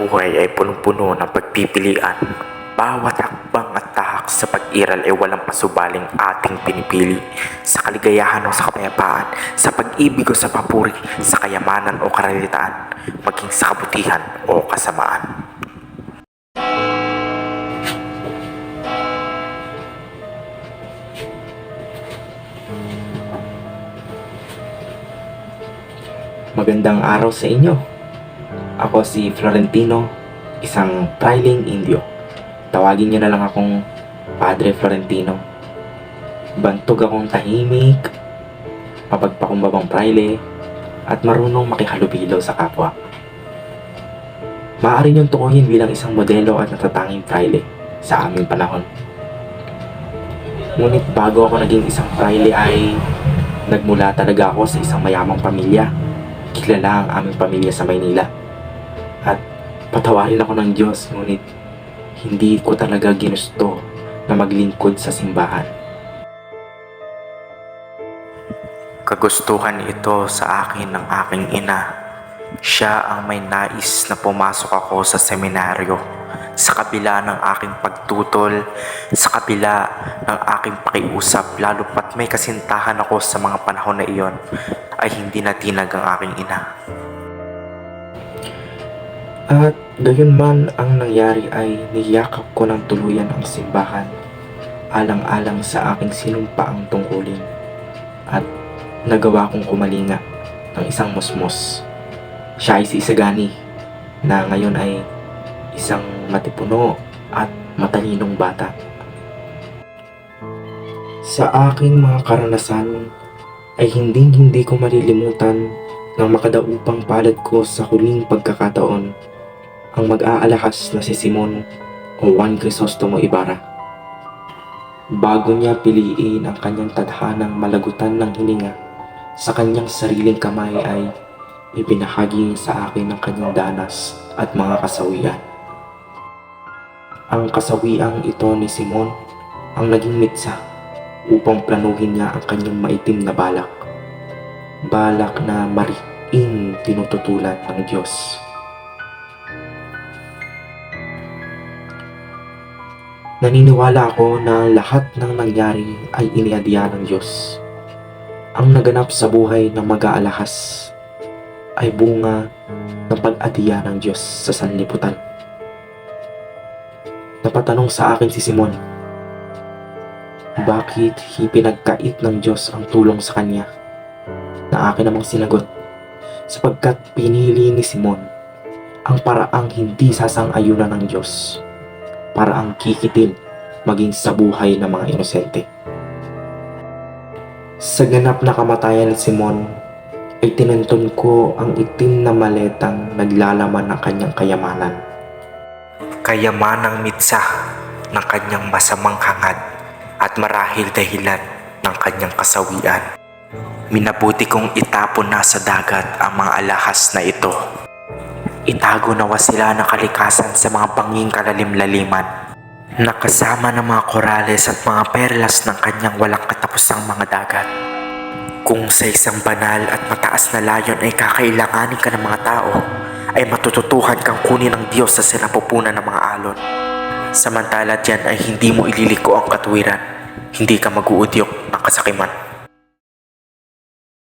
buhay ay punong-puno ng pagpipilian. Bawat hakbang at tahak sa pag-iral ay walang pasubaling ating pinipili. Sa kaligayahan o sa kapayapaan, sa pag-ibig o sa papuri, sa kayamanan o karalitaan, maging sa kabutihan o kasamaan. Magandang araw sa inyo. Ako si Florentino, isang Priling Indio. Tawagin niyo na lang akong Padre Florentino. Bantog akong tahimik, mapagpakumbabang praile, at marunong makihalubilo sa kapwa. Maaari niyong tukuyin bilang isang modelo at natatanging praile sa aming panahon. Ngunit bago ako naging isang praile ay nagmula talaga ako sa isang mayamang pamilya kilala ang aming pamilya sa Maynila. At patawarin ako ng Diyos, ngunit hindi ko talaga ginusto na maglingkod sa simbahan. Kagustuhan ito sa akin ng aking ina. Siya ang may nais na pumasok ako sa seminaryo. Sa kabila ng aking pagtutol, sa kabila ng aking pakiusap, lalo pat may kasintahan ako sa mga panahon na iyon, ay hindi natinag ang aking ina. At gayon man ang nangyari ay niyakap ko ng tuluyan ang simbahan alang-alang sa aking sinumpaang tungkulin at nagawa kong kumalinga ng isang musmos. Siya ay si Isagani na ngayon ay isang matipuno at matalinong bata. Sa aking mga karanasan ay hindi hindi ko malilimutan ng makadaupang palad ko sa huling pagkakataon ang mag-aalahas na si Simon o Juan Crisostomo Ibarra. Bago niya piliin ang kanyang tadhanang malagutan ng hininga, sa kanyang sariling kamay ay ibinahagi sa akin ang kanyang danas at mga kasawian. Ang kasawiang ito ni Simon ang naging mitsa upang planuhin niya ang kanyang maitim na balak. Balak na mariing tinututulan ng Diyos. Naniniwala ako na lahat ng nangyari ay iniadya ng Diyos. Ang naganap sa buhay ng mag-aalahas ay bunga ng pag-adiya ng Diyos sa sanlibutan. Napatanong sa akin si Simon, bakit pinagkait ng Diyos ang tulong sa kanya? Na akin namang sinagot, sapagkat pinili ni Simon ang paraang hindi sasang-ayunan ng Diyos, paraang kikitin maging sa buhay ng mga inosente. Sa ganap na kamatayan ni Simon, ay tinunton ko ang itim na maletang naglalaman ng kanyang kayamanan. Kayamanang mitsa ng kanyang masamang hangad at marahil dahilan ng kanyang kasawian. Minabuti kong itapon na sa dagat ang mga alahas na ito. Itago nawa sila ng kalikasan sa mga banging kalalim-laliman. Nakasama ng mga korales at mga perlas ng kanyang walang katapusang mga dagat. Kung sa isang banal at mataas na layon ay kakailanganin ka ng mga tao, ay matututuhan kang kunin ng Diyos sa sinapupunan ng mga alon. Samantala dyan ay hindi mo ililiko ang katuwiran, hindi ka mag-uudyok ng kasakiman.